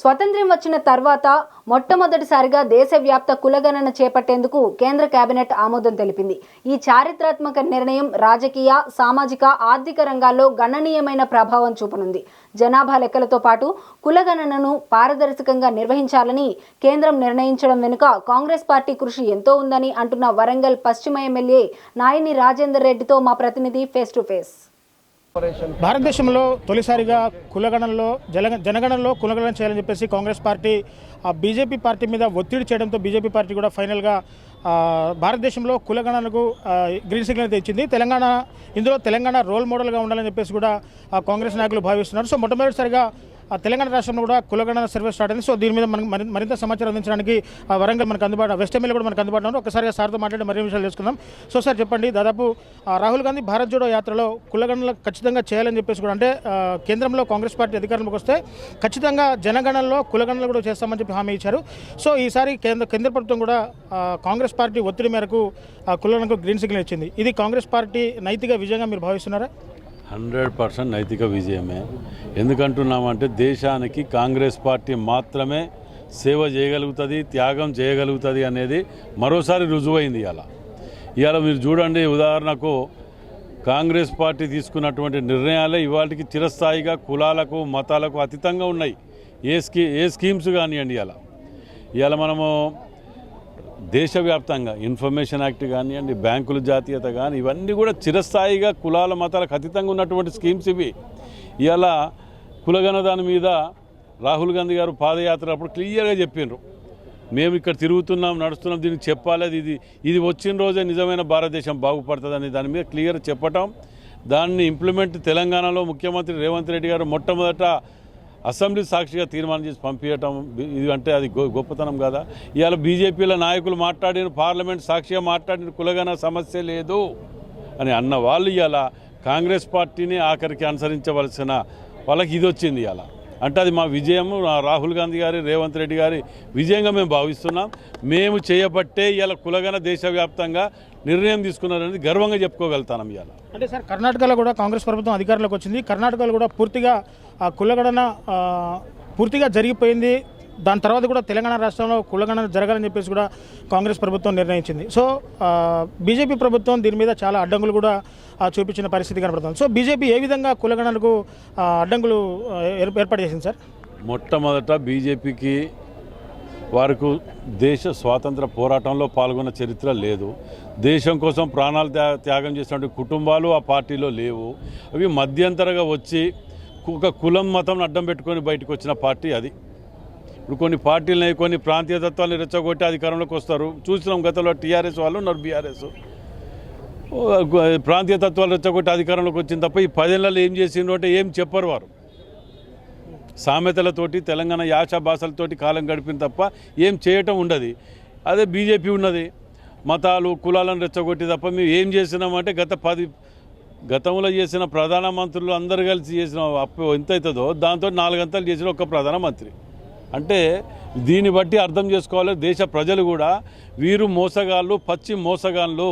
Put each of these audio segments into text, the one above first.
స్వాతంత్ర్యం వచ్చిన తర్వాత మొట్టమొదటిసారిగా దేశవ్యాప్త కులగణన చేపట్టేందుకు కేంద్ర కేబినెట్ ఆమోదం తెలిపింది. ఈ చారిత్రాత్మక నిర్ణయం రాజకీయ సామాజిక ఆర్థిక రంగాల్లో గణనీయమైన ప్రభావం చూపనుంది. జనాభా లెక్కలతో పాటు కులగణనను పారదర్శకంగా నిర్వహించాలని కేంద్రం నిర్ణయించడం వెనుక కాంగ్రెస్ పార్టీ కృషి ఎంతో ఉందని అంటున్న వరంగల్ పశ్చిమ ఎమ్మెల్యే నాయని రాజేందర్ రెడ్డితో మా ప్రతినిధి ఫేస్ టు ఫేస్ భారతదేశంలో తొలిసారిగా కులగణంలో జల జనగణనలో కులగణన చేయాలని చెప్పేసి కాంగ్రెస్ పార్టీ ఆ బీజేపీ పార్టీ మీద ఒత్తిడి చేయడంతో బీజేపీ పార్టీ కూడా ఫైనల్గా భారతదేశంలో కులగణనకు గ్రీన్ సిగ్నల్ అయితే ఇచ్చింది. తెలంగాణ ఇందులో తెలంగాణ రోల్ మోడల్గా ఉండాలని చెప్పేసి కూడా కాంగ్రెస్ నాయకులు భావిస్తున్నారు. సో మొట్టమొదటిసారిగా తెలంగాణ రాష్ట్రంలో కూడా కులగణన సర్వే స్టార్ట్ అయింది. సో దీని మీద మనకు మరింత సమాచారం అందించడానికి వరంగల్ మనకు అందుబాటు వెస్ట్ ఎమ్మెల్యే కూడా మనకు అందుబాటులో ఉన్నారు. ఒకసారిగా సార్తో మాట్లాడి మరిన్ని విషయాలు తెలుసుకుందాం. సో సార్ చెప్పండి దాదాపు రాహుల్ గాంధీ భారత్ జోడో యాత్రలో కులగణనలు ఖచ్చితంగా చేయాలని చెప్పేసి కూడా అంటే కేంద్రంలో కాంగ్రెస్ పార్టీ అధికారంలోకి వస్తే ఖచ్చితంగా జనగణనలో కులగణనలు కూడా చేస్తామని చెప్పి హామీ ఇచ్చారు. సో ఈసారి కేంద్ర కేంద్ర ప్రభుత్వం కూడా కాంగ్రెస్ పార్టీ ఒత్తిడి మేరకు ఆ, గ్రీన్ సిగ్నల్ ఇచ్చింది. ఇది కాంగ్రెస్ పార్టీ నైతిక విజయంగా మీరు భావిస్తున్నారా? హండ్రెడ్ పర్సెంట్ నైతిక విజయమే. ఎందుకంటున్నామంటే దేశానికి కాంగ్రెస్ పార్టీ మాత్రమే సేవ చేయగలుగుతుంది త్యాగం చేయగలుగుతుంది అనేది మరోసారి రుజువైంది ఇలా ఇవాళ మీరు చూడండి ఉదాహరణకు కాంగ్రెస్ పార్టీ తీసుకున్నటువంటి నిర్ణయాలే ఇవాళకి చిరస్థాయిగా కులాలకు మతాలకు అతీతంగా ఉన్నాయి. ఏ స్కీ ఏ స్కీమ్స్ కానివ్వండి ఇలా ఇవాళ మనము దేశవ్యాప్తంగా ఇన్ఫర్మేషన్ యాక్ట్ కానివ్వండి బ్యాంకుల జాతీయత కానీ ఇవన్నీ కూడా చిరస్థాయిగా కులాల మతాలకు అతీతంగా ఉన్నటువంటి స్కీమ్స్ ఇవి. ఇలా కులగణ దాని మీద రాహుల్ గాంధీ గారు పాదయాత్ర అప్పుడు క్లియర్గా చెప్పిండ్రు మేము ఇక్కడ తిరుగుతున్నాం నడుస్తున్నాం దీనికి చెప్పాలి ఇది ఇది వచ్చిన రోజే నిజమైన భారతదేశం బాగుపడుతుందని దాని మీద క్లియర్ చెప్పటం. దాన్ని ఇంప్లిమెంట్ తెలంగాణలో ముఖ్యమంత్రి రేవంత్ రెడ్డి గారు మొట్టమొదట అసెంబ్లీ సాక్షిగా తీర్మానం చేసి పంపించటం ఇది అంటే అది గొ- గొప్పతనం కదా? ఇవాళ బీజేపీల నాయకులు మాట్లాడిన పార్లమెంట్ సాక్షిగా మాట్లాడిన కులగన సమస్య లేదు అని అన్న వాళ్ళు ఇవాళ కాంగ్రెస్ పార్టీని ఆఖరికి అనుసరించవలసిన వాళ్ళకి ఇది వచ్చింది ఇలా అంటే అది మా విజయము రాహుల్ గాంధీ గారి రేవంత్ రెడ్డి గారి విజయంగా మేము భావిస్తున్నాం. మేము చేయబట్టే ఇవాళ కులగన దేశవ్యాప్తంగా నిర్ణయం తీసుకున్నారనేది గర్వంగా చెప్పుకోగలుగుతాం ఇవాళ అంటే సార్ కర్ణాటకలో కూడా కాంగ్రెస్ ప్రభుత్వం అధికారంలోకి వచ్చింది. కర్ణాటకలో కూడా పూర్తిగా ఆ, పూర్తిగా జరిగిపోయింది. దాని తర్వాత కూడా తెలంగాణ రాష్ట్రంలో కులగణన జరగాలని చెప్పేసి కూడా కాంగ్రెస్ ప్రభుత్వం నిర్ణయించింది. సో బీజేపీ ప్రభుత్వం దీని మీద చాలా అడ్డంకులు కూడా చూపించిన పరిస్థితి కనబడుతుంది. సో బీజేపీ ఏ విధంగా కులగణనకు అడ్డంకులు ఏర్పాటు చేసింది సార్? మొట్టమొదట బీజేపీకి వారికి దేశ స్వాతంత్ర పోరాటంలో పాల్గొన్న చరిత్ర లేదు. దేశం కోసం ప్రాణాలు త్యాగం చేసినటువంటి కుటుంబాలు ఆ పార్టీలో లేవు. అవి మధ్యంతరగా వచ్చి ఒక కులం మతం అడ్డం పెట్టుకొని బయటకు వచ్చిన పార్టీ అది. ఇప్పుడు కొన్ని పార్టీలని కొన్ని ప్రాంతీయ తత్వాన్ని రెచ్చగొట్టి అధికారంలోకి వస్తారు. చూసినాం గతంలో టీఆర్ఎస్ వాళ్ళు ఉన్నారు బీఆర్ఎస్. ప్రాంతీయ తత్వాలు రెచ్చగొట్టి అధికారంలోకి వచ్చింది తప్ప ఈ పదేళ్ళలో ఏం చేసిండ్రు అంటే ఏం చెప్పరు వారు. సామెతలతోటి తెలంగాణ యాస భాషలతోటి కాలం గడిపిన తప్ప ఏం చేయటం ఉండదు. అదే బీజేపీ ఉన్నది. మతాలు కులాలను రెచ్చగొట్టి తప్ప మేము ఏం చేసినామంటే గత పది గతంలో చేసిన ప్రధానమంత్రులు అందరు కలిసి చేసిన అప్పు ఎంత అవుతుందో దాంతో నాలుగంతలు చేసిన ఒక ప్రధానమంత్రి అంటే దీన్ని బట్టి అర్థం చేసుకోవాలి. దేశ ప్రజలు కూడా వీరు మోసగాళ్ళు పచ్చి మోసగాళ్ళు.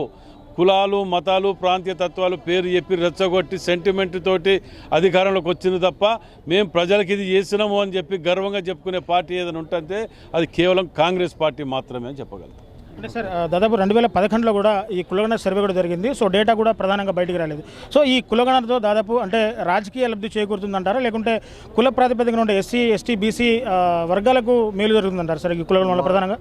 కులాలు మతాలు ప్రాంతీయ తత్వాలు పేరు చెప్పి రెచ్చగొట్టి సెంటిమెంట్ తోటి అధికారంలోకి వచ్చింది తప్ప మేము ప్రజలకు ఇది చేసినాము అని చెప్పి గర్వంగా చెప్పుకునే పార్టీ ఏదైనా ఉంటుంటే అది కేవలం కాంగ్రెస్ పార్టీ మాత్రమే అని చెప్పగలుగుతాం. అంటే సార్ దాదాపు రెండు వేల పదకొండులో కూడా ఈ కులగణ సర్వే కూడా జరిగింది. సో డేటా కూడా ప్రధానంగా బయటికి రాలేదు. సో ఈ కులగణతో దాదాపు అంటే రాజకీయ లబ్ధి చేకూరుతుందంటారా? లేకుంటే కుల ప్రాతిపదికన ఉండే ఎస్సీ ఎస్టీ బీసీ వర్గాలకు మేలు జరుగుతుందంటారు సార్ ఈ కులగణ వల్ల ప్రధానంగా?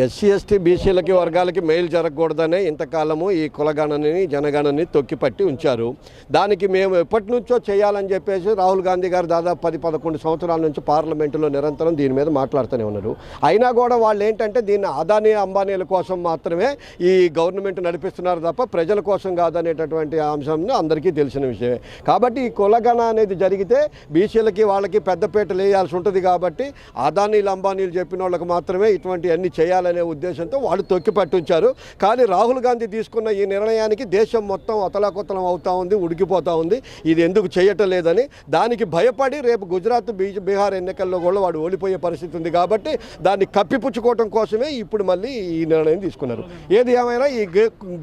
ఎస్సీ ఎస్టీ బీసీలకి వర్గాలకి మేలు జరగకూడదనే ఇంతకాలము ఈ కులగణని జనగణని తొక్కిపట్టి ఉంచారు. దానికి మేము ఎప్పటి నుంచో చేయాలని చెప్పేసి రాహుల్ గాంధీ గారు దాదాపు పది పదకొండు సంవత్సరాల నుంచి పార్లమెంటులో నిరంతరం దీని మీద మాట్లాడుతూనే ఉన్నారు. అయినా కూడా వాళ్ళు ఏంటంటే దీన్ని అదానీ అంబానీల కోసం మాత్రమే ఈ గవర్నమెంట్ నడిపిస్తున్నారు తప్ప ప్రజల కోసం కాదనేటటువంటి అంశం అందరికీ తెలిసిన విషయమే. కాబట్టి ఈ కులగణ అనేది జరిగితే బీసీలకి వాళ్ళకి పెద్దపేట వేయాల్సి ఉంటుంది కాబట్టి అదానీలు అంబానీలు చెప్పిన వాళ్ళకి మాత్రమే ఇటువంటి అన్ని చేయాలనే ఉద్దేశంతో వాళ్ళు తొక్కి పట్టించారు. కానీ రాహుల్ గాంధీ తీసుకున్న ఈ నిర్ణయానికి దేశం మొత్తం అతలాకుతలం అవుతా ఉంది ఉడికిపోతూ ఉంది. ఇది ఎందుకు చేయటం లేదని దానికి భయపడి రేపు గుజరాత్ బీహార్ ఎన్నికల్లో కూడా వాడు ఓడిపోయే పరిస్థితి ఉంది కాబట్టి దాన్ని కప్పిపుచ్చుకోవటం కోసమే ఇప్పుడు మళ్ళీ ఈ నిర్ణయం తీసుకున్నారు. ఏది ఏమైనా ఈ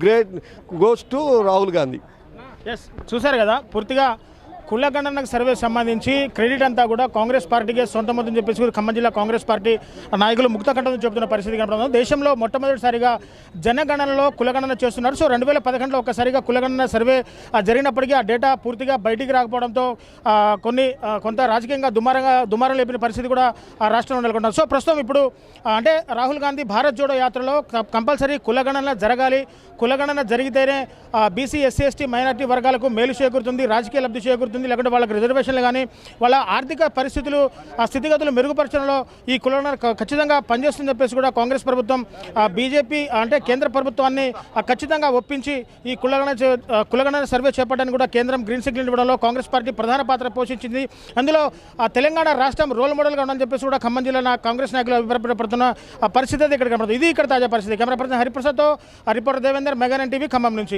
great goes to Rahul Gandhi. Yes చూశారు కదా పూర్తిగా కులగణనకు సర్వే సంబంధించి క్రెడిట్ అంతా కూడా కాంగ్రెస్ పార్టీకే సొంతమవుతుందని చెప్పేసి ఖమ్మం జిల్లా కాంగ్రెస్ పార్టీ నాయకులు ముక్తకంఠంతో చెబుతున్న పరిస్థితి కనపడుతుంది. దేశంలో మొట్టమొదటిసారిగా జనగణనలో కులగణన చేస్తున్నారు. సో రెండు వేల పదకొండులో ఒక్కసారిగా కులగణన సర్వే జరిగినప్పటికీ ఆ డేటా పూర్తిగా బయటికి రాకపోవడంతో కొన్ని కొంత రాజకీయంగా దుమారంగా దుమారం లేపిన పరిస్థితి కూడా ఆ రాష్ట్రంలో నెలకొంటుంది. సో ప్రస్తుతం ఇప్పుడు అంటే రాహుల్ గాంధీ భారత్ జోడో యాత్రలో కంపల్సరీ కులగణన జరగాలి. కులగణన జరిగితేనే బీసీ ఎస్సీ ఎస్టీ మైనార్టీ వర్గాలకు మేలు చేకూరుతుంది రాజకీయ లబ్ధి చేకూరుతుంది. లేకుంటే వాళ్ళకి రిజర్వేషన్లు కానీ వాళ్ళ ఆర్థిక పరిస్థితులు ఆ స్థితిగతులు మెరుగుపరచడంలో ఈ కులనర్ ఖచ్చితంగా పనిచేస్తుందని చెప్పేసి కూడా కాంగ్రెస్ ప్రభుత్వం బీజేపీ అంటే కేంద్ర ప్రభుత్వాన్ని ఖచ్చితంగా ఒప్పించి ఈ కులగణ కులగణ కులగణన సర్వే చేపట్టడానికి కూడా కేంద్రం గ్రీన్ సిగ్నల్ ఇవ్వడంలో కాంగ్రెస్ పార్టీ ప్రధాన పాత్ర పోషించింది. అందులో ఆ, తెలంగాణ రాష్ట్రం రోల్ మోడల్గా ఉందని చెప్పేసి కూడా ఖమ్మం జిల్లా నా కాంగ్రెస్ నాయకులు అభిప్రాయపడుతున్న ఆ పరిస్థితి అయితే ఇక్కడ కనబడుతుంది ఇది ఇక్కడ తాజా పరిస్థితి. కెమెరా పర్సన్ హరిప్రసాద్తో రిపోర్టర్ దేవేందర్ మెగాన్ టీవీ ఖమ్మం నుంచి.